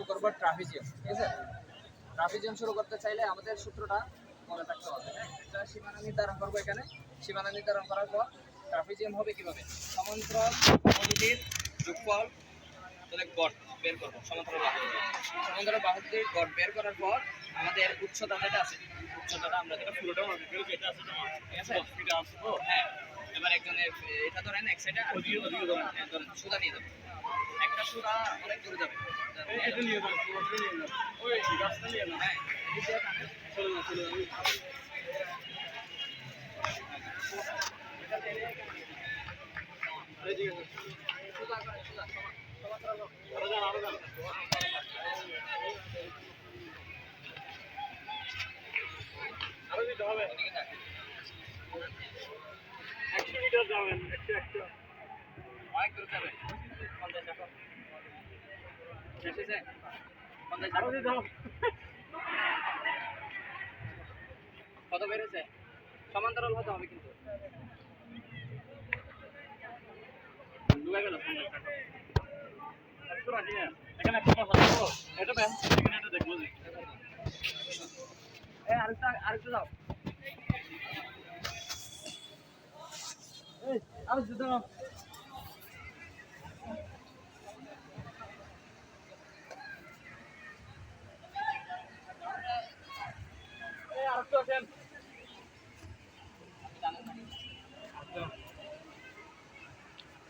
শুরু করব ট্রাফিজিয়াম ঠিক আছে? ট্রাফিজিয়াম শুরু করতে চাইলে আমাদের সূত্রটা মনে থাকতে হবে হ্যাঁ? একটা সীমানা নির্ধারণ করব এখানে সীমানা নির্ধারণ করার পর ট্রাফিজিয়াম হবে কীভাবে? সমান্তরাল পদ্ধতির যোগফল তাহলে গড় বের করব সমান্তরাল বাহুদ্বয় সমান্তরাল বাহুদ্বয়ের গড় বের করার পর আমাদের উচ্চতা যেটা আছে উচ্চতাটা আমরা যেটা পুরোটা হবে ঠিক আছে? হ্যাঁ এবার একজনের এটা ধরেন এক সাইডে আর ধরেন। হ্যাঁ, সুদা নিয়ে যাবে একটা সুদা অনেক দূরে যাবে। এটা নিয়ে ওই গাছটা নিয়ে হ্যাঁ। চলে চলে যান এই ঠিক আছে সুদা করে, সুদা, সমান- সমান্তরাল হোক। আরও যান আরও যান আরও দিতে হবে এদিকে যান। একশো মিটার যাবেন একশো একশো অনেক দূরে যাবে পঞ্চাশ এখন শেষ হয়েছে পঞ্চাশ আরও দিতে হবে কত বেড়েছে? সমান্তরাল হতে হবে কিন্তু। ডুবে গেল এখানে এটা দেখব আরেকটা আরেকটা দাও। এই, আরও দিতে না এই আরেকটা আছেন একটু চেপে দিতে পারেন না আগে এই, না খাইছে না এই এই ছেড়ে দেন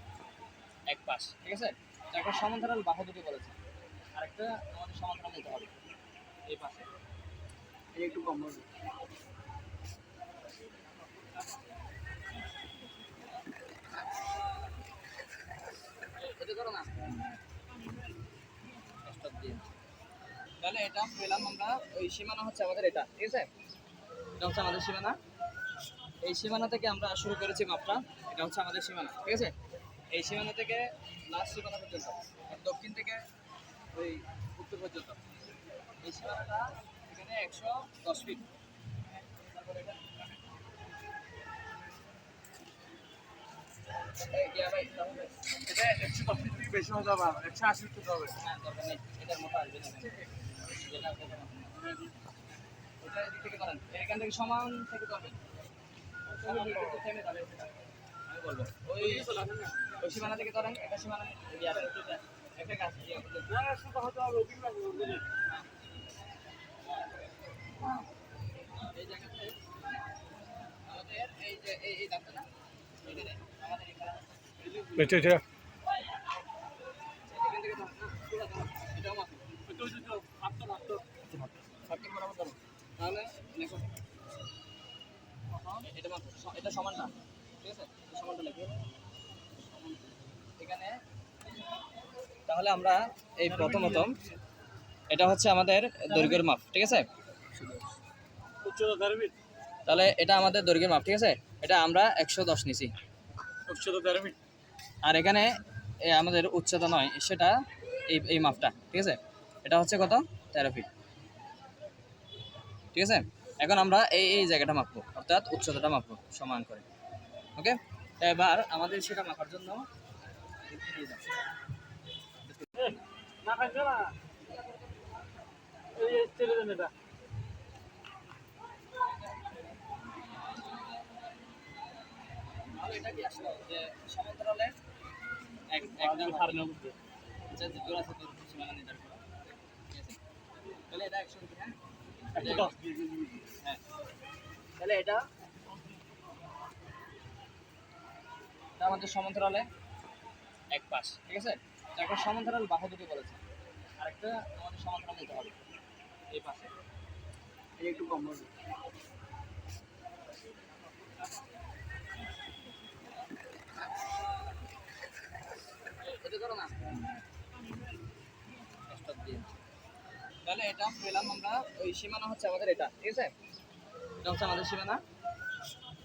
এক পাশ, ঠিক আছে? একটা সমান্তরাল বাহু দুটি বলেছে। আরেকটা আমাদের সমান্তরাল নিতে হবে, এই পাশে। এই একটু কম তাহলে এটা পেলাম আমরা, ওই সীমানা হচ্ছে আমাদের এটা, ঠিক আছে? এটা হচ্ছে আমাদের সীমানা। এই সীমানা থেকে আমরা শুরু করেছি মাপটা, এটা হচ্ছে আমাদের সীমানা, ঠিক আছে? এই সীমানা থেকে লাস্ট সীমানা পর্যন্ত আর দক্ষিণ থেকে ওই উত্তর পর্যন্ত এই সীমানাটা এখানে একশো দশ ফিট তারপরে এটা এটা একশো দশ ফিট থেকে বেশি হয়ে যাবে একশো আশি ফিট হবে হ্যাঁ, দরকার নেই। এটার মতো আসবে না। যেটা আপনাদের মতো। ওটা এদিক থেকে করেন। এখান থেকে সমান থেকে করবেন। থেমে যাবে বলব। ওই ওই সীমানা থেকে ধরেন, একটা সীমানা একটা গাছ ইয়া এই জায়গাতে আমাদের এই যে এই দাঁতটা না। আমাদের এখানে বেঁচে যা এখান থেকে ধরেন না, পুরো ধরেন। এটাও মাপেন। ওই তো, ওই তো, আটটা, আটটা। সার্কেল বরাবর ধরো তাহলে লেখো এটা এটা সমান না তাহলে আমরা এই প্রথমত এটা হচ্ছে আমাদের দৈর্ঘ্যের মাপ, ঠিক আছে? তাহলে এটা আমাদের দৈর্ঘ্যের মাপ, ঠিক আছে? এটা আমরা একশো দশ নিছি। আর এখানে আমাদের উচ্চতা নয়, সেটা এই এই মাপটা, ঠিক আছে? এটা হচ্ছে কত? তেরো ফিট। ঠিক আছে? এখন আমরা এই এই জায়গাটা মাপবো, অর্থাৎ উচ্চতাটা মাপবো সমান করে। ওকে এবার আমাদের সেটা মাপার জন্য এটা। কি আসলো? যে সমান্তরালে এক একদম সাড়ে যে দূর আছে দূর সীমানা নির্ধারণ করা তাহলে এটা একশো হ্যাঁ? একশো দশ দিয়ে দিবি। হ্যাঁ। তাহলে এটা আমাদের সমান্তরালে? এক পাশ। ঠিক আছে? একটা সমান্তরাল বাহু দুটি বলেছে আরেকটা আমাদের সমান্তরাল নিতে হবে। এই পাশে। এই একটু কম হবে। তাহলে এটা পেলাম আমরা ওই সীমানা হচ্ছে আমাদের এটা। ঠিক আছে? এটা হচ্ছে আমাদের সীমানা।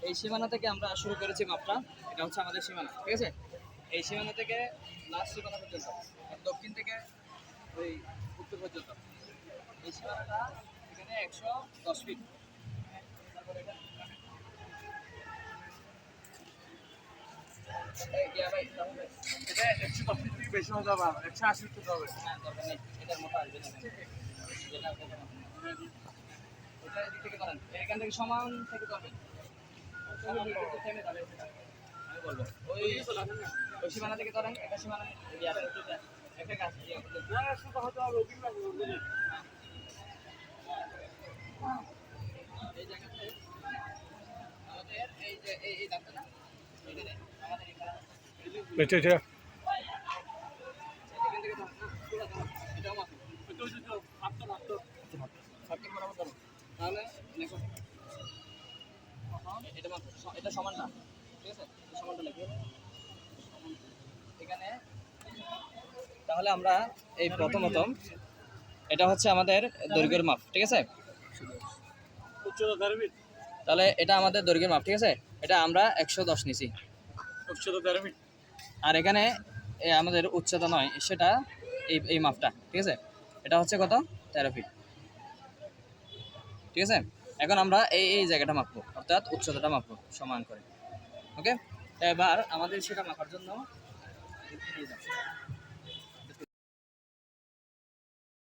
এই সীমানা থেকে আমরা শুরু করেছি মাপটা এটা হচ্ছে আমাদের সীমানা ঠিক আছে এই সীমানা থেকে লাস্ট সীমানা পর্যন্ত আর দক্ষিণ থেকে ওই উত্তর পর্যন্ত এই সীমানাটা এখানে একশো দশ ফিট এটা- একশো দশ ফিট থেকে বেশি হতে হবে একশো আশি ফিট হতে হবে হ্যাঁ, দরকার নেই। এটার মতো আসবে না। যেটা-। এখান থেকে সমান থেকে। ওই সীমানা থেকে ধরেন, একটা সীমানা একটা তো ওদিন এই জায়গাতে আমাদের এই যে এই দাগটা না আমাদের এখানে আচ্ছা আচ্ছা না, পুরো ধরেন। এটাও মাত্র মাত্র সার্কিট বরাবর এটা তাহলে আমরা এই প্রথমত এটা হচ্ছে আমাদের দৈর্ঘ্যের মাপ, ঠিক আছে? তাহলে এটা আমাদের দৈর্ঘ্যের মাপ, ঠিক আছে? এটা আমরা একশো দশ নিছি। আর এখানে আমাদের উচ্চতা নয়, সেটা এই এই মাপটা, ঠিক আছে? এটা হচ্ছে কত? তেরো ফিট। ঠিক আছে? এখন আমরা এই এই জায়গাটা মাপবো। অর্থাৎ উচ্চতাটা মাপব সমান করে। ওকে এবার আমাদের সেটা মাপার জন্য